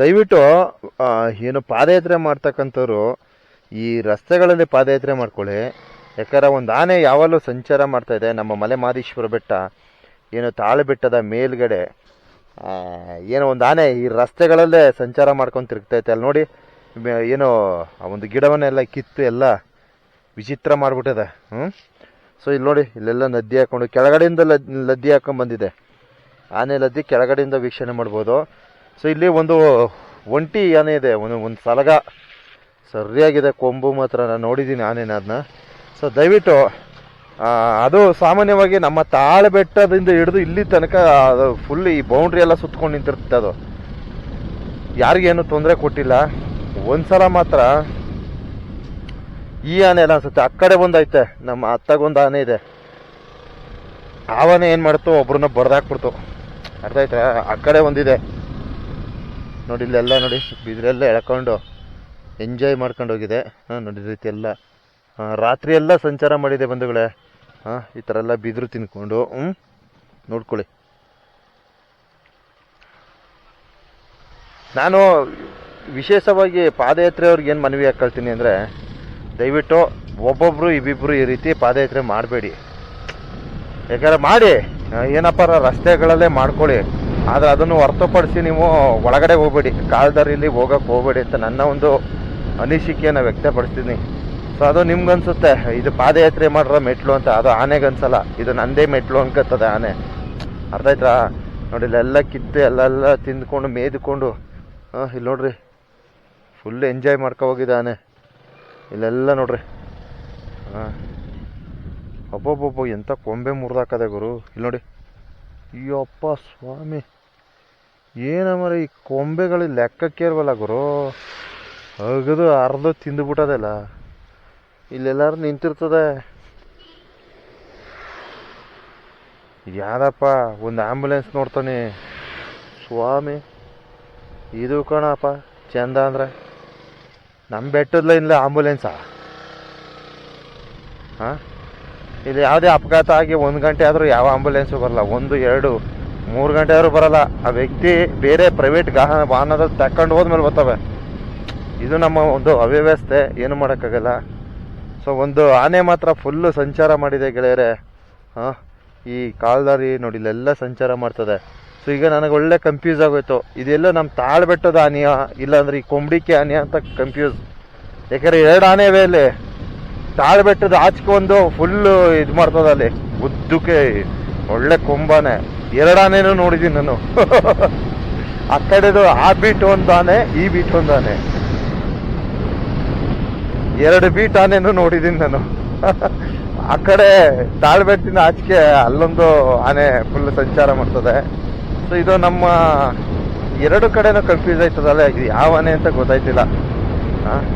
ದಯವಿಟ್ಟು ಏನು ಪಾದಯಾತ್ರೆ ಮಾಡ್ತಕ್ಕಂಥವ್ರು, ಈ ರಸ್ತೆಗಳಲ್ಲಿ ಪಾದಯಾತ್ರೆ ಮಾಡ್ಕೊಳ್ಳಿ. ಯಾಕಂದ್ರೆ ಒಂದು ಆನೆ ಯಾವಾಗಲೂ ಸಂಚಾರ ಮಾಡ್ತಾ ಇದೆ. ನಮ್ಮ ಮಲೆ ಮಾದೇಶ್ವರ ಬೆಟ್ಟ, ಏನು ತಾಳೆ ಬೆಟ್ಟದ ಮೇಲ್ಗಡೆ ಏನೋ ಒಂದು ಆನೆ ಈ ರಸ್ತೆಗಳಲ್ಲೇ ಸಂಚಾರ ಮಾಡ್ಕೊಂಡು ತಿರುಗ್ತೈತೆ ಅಲ್ಲಿ ನೋಡಿ ಏನೋ, ಆ ಒಂದು ಗಿಡವನ್ನೆಲ್ಲ ಕಿತ್ತು ಎಲ್ಲ ವಿಚಿತ್ರ ಮಾಡಿಬಿಟ್ಟಿದೆ. ಹ್ಞೂ ಸೊ, ಇಲ್ಲಿ ನೋಡಿ, ಇಲ್ಲೆಲ್ಲ ನದಿ ಹಾಕೊಂಡು ಕೆಳಗಡೆಯಿಂದ ಲದ್, ಲದ್ದಿ ಹಾಕೊಂಡು ಬಂದಿದೆ. ಆನೆ ಲದ್ದಿ ಕೆಳಗಡೆಯಿಂದ ವೀಕ್ಷಣೆ ಮಾಡ್ಬೋದು. ಸೊ ಇಲ್ಲಿ ಒಂದು ಒಂಟಿ ಆನೆ ಇದೆ, ಒಂದು ಒಂದು ಸಲಗ. ಸರಿಯಾಗಿದೆ ಕೊಂಬು ಮಾತ್ರ ನಾನು ನೋಡಿದ್ದೀನಿ ಆನೆನ ಅದನ್ನ ಸೊ ದಯವಿಟ್ಟು ಅದು ಸಾಮಾನ್ಯವಾಗಿ ನಮ್ಮ ತಾಳೆ ಬೆಟ್ಟದಿಂದ ಹಿಡಿದು ಇಲ್ಲಿ ತನಕ, ಅದು ಫುಲ್ ಈ ಬೌಂಡ್ರಿ ಎಲ್ಲ ಸುತ್ಕೊಂಡು ನಿಂತಿರುತ್ತೆ ಅದು. ಯಾರಿಗೇನು ತೊಂದರೆ ಕೊಟ್ಟಿಲ್ಲ. ಒಂದ್ಸಲ ಮಾತ್ರ ಈ ಆನೆ ಎಲ್ಲ ಅನ್ಸುತ್ತೆ. ಆ ಕಡೆ ಬಂದೈತೆ, ನಮ್ಮ ಅತ್ತಗೊಂದು ಆನೆ ಇದೆ. ಆವನೆ ಏನು ಮಾಡ್ತು, ಒಬ್ರನ್ನ ಬಡ್ದಾಕ್ಬಿಡ್ತು ಅರ್ಥ ಆಯ್ತಾ? ಆ ಕಡೆ ಒಂದಿದೆ. ನೋಡಿ, ಇಲ್ಲೆಲ್ಲ ನೋಡಿ, ಬಿದಿರೆಲ್ಲ ಎಳ್ಕೊಂಡು ಎಂಜಾಯ್ ಮಾಡ್ಕೊಂಡು ಹೋಗಿದೆ. ಹಾಂ, ನೋಡಿ ರೀತಿ ಎಲ್ಲ ರಾತ್ರಿ ಎಲ್ಲ ಸಂಚಾರ ಮಾಡಿದೆ ಬಂಧುಗಳೇ. ಹಾಂ, ಈ ಥರ ಎಲ್ಲ ಬಿದಿರು ತಿನ್ಕೊಂಡು ಹ್ಞೂ ನೋಡ್ಕೊಳ್ಳಿ. ನಾನು ವಿಶೇಷವಾಗಿ ಪಾದಯಾತ್ರೆಯವ್ರಿಗೆ ಏನು ಮನವಿ ಹಾಕ್ಕೊಳ್ತೀನಿ ಅಂದರೆ, ದಯವಿಟ್ಟು ಒಬ್ಬೊಬ್ಬರು ಇಬ್ಬಿಬ್ಬರು ಈ ರೀತಿ ಪಾದಯಾತ್ರೆ ಮಾಡಬೇಡಿ. ಯಾಕಂದ್ರೆ ಮಾಡಿ ಏನಪ್ಪ ರಸ್ತೆಗಳಲ್ಲೇ ಮಾಡ್ಕೊಳ್ಳಿ. ಆದರೆ ಅದನ್ನು ಹೊರತುಪಡಿಸಿ ನೀವು ಒಳಗಡೆ ಹೋಗಬೇಡಿ. ಕಾಲ್ದಾರಿಲಿ ಹೋಗೋಕೆ ಹೋಗಬೇಡಿ ಅಂತ ನನ್ನ ಒಂದು ಅನಿಸಿಕೆಯನ್ನು ವ್ಯಕ್ತಪಡಿಸ್ತೀನಿ. ಸೊ ಅದು ನಿಮ್ಗನ್ಸುತ್ತೆ. ಇದು ಪಾದಯಾತ್ರೆ ಮಾಡ್ರ ಮೆಟ್ಲು ಅಂತ. ಅದು ಆನೆಗೆ ಅನ್ಸಲ್ಲ ಇದು ನಂದೇ ಮೆಟ್ಲು ಅನ್ಕತ್ತದೆ ಆನೆ. ಅರ್ಥ ಆಯ್ತಾ? ನೋಡಿ ಇಲ್ಲೆಲ್ಲ ಕಿತ್ತು, ಎಲ್ಲೆಲ್ಲ ತಿಂದ್ಕೊಂಡು ಮೇದ್ಕೊಂಡು ಇಲ್ಲಿ ನೋಡ್ರಿ. ಫುಲ್ ಎಂಜಾಯ್ ಮಾಡ್ಕೊ ಹೋಗಿದೆ ಆನೆ. ಇಲ್ಲೆಲ್ಲ ನೋಡ್ರಿ. ಹಾಂ ಒಬ್ಬೊಬ್ಬೊಬ್ಬ ಎಂಥ ಕೊಂಬೆ ಮುರಿದಾಕದೆ ಗುರು. ಇಲ್ಲಿ ನೋಡಿ. ಅಯ್ಯಪ್ಪ ಸ್ವಾಮಿ. ಏನಮ್ಮರ ಈ ಕೊಂಬೆಗಳು ಲೆಕ್ಕಕ್ಕೆ ಇಲ್ವಲ್ಲ ಗುರು? ಅಗದು ಅರ್ಧ ತಿಂದುಬಿಟ್ಟದಲ್ಲ. ಇಲ್ಲೆಲ್ಲಾರು ನಿಂತಿರ್ತದೆ. ಯಾರಪ್ಪ ಒಂದು ಆಂಬುಲೆನ್ಸ್ ನೋಡ್ತಾನೆ. ಸ್ವಾಮಿ, ಇದು ಕಣಪ್ಪ, ಚಂದ ಅಂದ್ರೆ. ನಮ್ಮ ಬೆಟ್ಟದ್ಲ ಇಲ್ಲ ಆಂಬುಲೆನ್ಸಾ? ಹಾಂ? ಇಲ್ಲಿ ಯಾವುದೇ ಅಪಘಾತ ಆಗಿ ಒಂದು ಗಂಟೆ ಆದರೂ ಯಾವ ಆಂಬುಲೆನ್ಸು ಬರಲ್ಲ. ಒಂದು, ಎರಡು, ಮೂರು ಗಂಟೆ ಆದರೂ ಬರಲ್ಲ. ಆ ವ್ಯಕ್ತಿ ಬೇರೆ ಪ್ರೈವೇಟ್ ಗಾಹ ವಾಹನದಲ್ಲಿ ತಕೊಂಡು ಹೋದ್ಮೇಲೆ ಬರ್ತವೆ. ಇದು ನಮ್ಮ ಒಂದು ಅವ್ಯವಸ್ಥೆ. ಏನು ಮಾಡೋಕ್ಕಾಗಲ್ಲ. ಸೊ ಒಂದು ಆನೆ ಮಾತ್ರ ಫುಲ್ಲು ಸಂಚಾರ ಮಾಡಿದೆ ಗೆಳೆಯರೆ. ಹಾಂ? ಈ ಕಾಲ್ದಾರಿ ನೋಡಿ, ಇಲ್ಲೆಲ್ಲ ಸಂಚಾರ ಮಾಡ್ತದೆ. ಸೊ ಈಗ ನನಗೆ ಒಳ್ಳೆ ಕನ್ಫ್ಯೂಸ್ ಆಗೋಯ್ತು. ಇದೆಲ್ಲ ನಮ್ಮ ತಾಳ್ಬೆಟ್ಟದ ಆನೆಯ? ಇಲ್ಲಾಂದ್ರೆ ಈ ಕೊಂಬಡಿಕೆ ಆನೆಯ ಅಂತ ಕನ್ಫ್ಯೂಸ್ ಯಾಕಂದರೆ ಎರಡು ಆನೆ ಇವೆ ಇಲ್ಲಿ? ತಾಳ್ಬೆಟ್ಟದ ಬೆಟ್ಟದ ಒಂದು ಫುಲ್ಲು ಇದು ಮಾಡ್ತದ ಅಲ್ಲಿ. ಉದ್ದಕ್ಕೆ ಒಳ್ಳೆ ಕೊಂಬಾನೆ. ಎರಡಾನೇನು ನೋಡಿದೀನಿ ನಾನು. ಆ ಕಡೆದು ಆ ಬೀಟ್ ಒಂದಾನೆ, ಈ ಬೀಟ್ ಒಂದಾನೆ. ಎರಡು ಬೀಟ್ ಆನೆನು ನೋಡಿದೀನಿ ನಾನು. ಆ ಕಡೆ ತಾಳ್ಬೆಟ್ಟಿನ ಆಚೆಗೆ ಅಲ್ಲೊಂದು ಆನೆ ಫುಲ್ ಸಂಚಾರ ಮಾಡ್ತದೆ. ಸೊ ಇದು ನಮ್ಮ ಎರಡು ಕಡೆನೂ ಕನ್ಫ್ಯೂಸ್ ಆಯ್ತದಲ್ಲ. ಇದು ಯಾವ ಆನೆ ಅಂತ ಗೊತ್ತಾಯ್ತಿಲ್ಲ.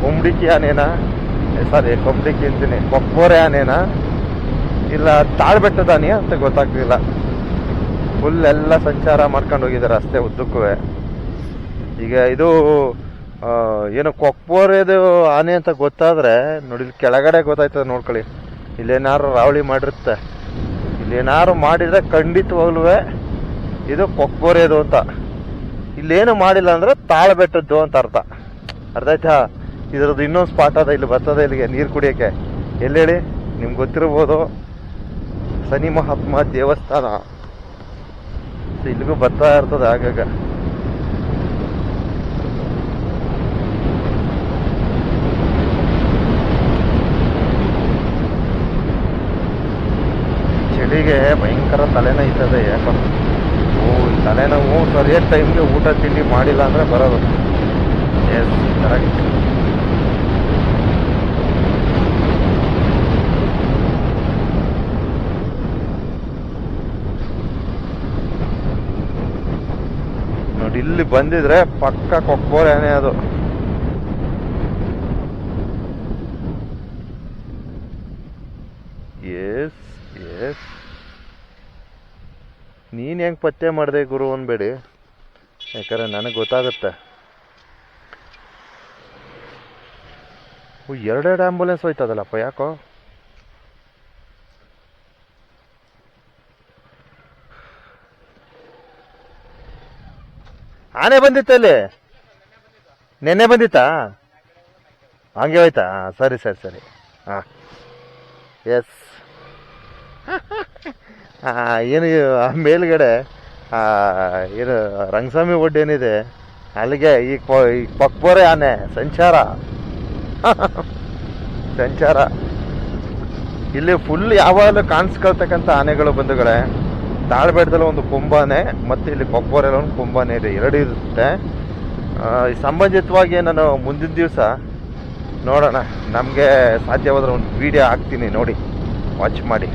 ಕುಂಬ್ಡಿಕಿ ಆನೆನಾ? ಸಾರಿ, ಕೊಬ್ಬರಿ ಅಂತೀನಿ ಕೊಪ್ಪೋರೆ ಆನೆನಾ? ಇಲ್ಲ ತಾಳ್ಬೆಟ್ಟದ ಅಂತ ಗೊತ್ತಾಗ್ತಿಲ್ಲ ಫುಲ್ ಎಲ್ಲ ಸಂಚಾರ ಮಾಡ್ಕೊಂಡು ಹೋಗಿದ್ದಾರೆ ರಸ್ತೆ ಉದ್ದಕ್ಕೂ. ಈಗ ಇದು ಏನು ಕೊಪ್ಪೋರೆದು ಆನೆ ಅಂತ ಗೊತ್ತಾದ್ರೆ, ನೋಡಿ ಕೆಳಗಡೆ ಗೊತ್ತಾಯ್ತದೆ, ನೋಡ್ಕೊಳ್ಳಿ. ಇಲ್ಲೇನಾರು ರಾವಳಿ ಮಾಡಿರುತ್ತೆ. ಇಲ್ಲೇನಾರು ಮಾಡಿದ್ರೆ ಖಂಡಿತವಾಗ್ಲೂ ಇದು ಕೊಕ್ಕೋರೆದು ಅಂತ. ಇಲ್ಲೇನು ಮಾಡಿಲ್ಲ ಅಂದ್ರೆ ತಾಳ್ಬೆಟ್ಟದ್ದು ಅಂತ ಅರ್ಥ. ಅರ್ಥ ಆಯ್ತಾ? ಇದ್ರದ್ದು ಇನ್ನೊಂದು ಸ್ಪಾಟ್ ಅದ, ಇಲ್ಲಿ ಬರ್ತದೆ ಇಲ್ಲಿಗೆ ನೀರು ಕುಡಿಯೋಕ್ಕೆ. ಎಲ್ಲೇಳಿ, ನಿಮ್ಗೆ ಗೊತ್ತಿರ್ಬೋದು ಶನಿ ಮಹಾತ್ಮ ದೇವಸ್ಥಾನ. ಇಲ್ಲಿಗೂ ಬರ್ತಾ ಇರ್ತದೆ ಆಗಾಗ. ಚಳಿಗೆ ಭಯಂಕರ ತಲೆನೋಯ್ತದೆ ಯಾಕೋ. ಓ ಈ ತಲೆನೋವು ಸರಿಯಾದ ಟೈಮ್ಗೆ ಊಟ, ತಿಂಡಿ ಮಾಡಿಲ್ಲ ಅಂದರೆ ಬರೋದು. ಎಸ್ ಕರೆಕ್ಟ್ ನೋಡಿ, ಇಲ್ಲಿ ಬಂದಿದ್ರೆ ಪಕ್ಕ ಕೊಕ್ಕೋರೇನೆ ಅದು. ಎಸ್ ಎಸ್ ನೀನು ಹೆಂಗೆ ಪತ್ತೆ ಮಾಡಿದೆ ಗುರು ಅನ್ಬೇಡಿ. ಯಾಕಂದ್ರೆ ನನಗೆ ಗೊತ್ತಾಗುತ್ತೆ. ಓ, ಎರಡೆರಡು ಆಂಬುಲೆನ್ಸ್ ಹೋಯ್ತದಲ್ಲಪ್ಪ, ಯಾಕೋ? ಆನೆ ಬಂದಿತ್ತ ಅಲ್ಲಿ ನೆನ್ನೆ ಬಂದಿತ್ತಾ? ಹಂಗೆ ಹೋಯ್ತಾ? ಸರಿ ಸರಿ ಸರಿ. ಹಾಂ ಎಸ್ ಏನು ಮೇಲ್ಗಡೆ ಏನು, ರಂಗಸ್ವಾಮಿ ಒಡ್ಡು ಏನಿದೆ? ಅಲ್ಲಿಗೆ ಈ ಪಕ್ಬೋರೆ ಆನೆ, ಸಂಚಾರ. ಸಂಚಾರ. ಇಲ್ಲಿ ಫುಲ್ ಯಾವಾಗಲೂ ಕಾಣಿಸ್ಕೊಳ್ತಕ್ಕಂಥ ಆನೆಗಳು ಬಂಧುಗಳೇ. ತಾಳ್ಬೇಡದಲ್ಲಿ ಒಂದು ಕೊಂಬಾನೆ ಮತ್ತು ಇಲ್ಲಿ ಕೊಕ್ಕೋರೆಲ್ಲ ಒಂದು ಕೊಂಬಾನೆ ಇದೆ, ಎರಡು ಇರುತ್ತೆ. ಸಂಬಂಧಿತವಾಗಿ ನಾನು ಮುಂದಿನ ದಿವಸ ನೋಡೋಣ. ನಮಗೆ ಸಾಧ್ಯವಾದರೆ ಒಂದು ವಿಡಿಯೋ ಹಾಕ್ತೀನಿ ನೋಡಿ. ವಾಚ್ ಮಾಡಿ.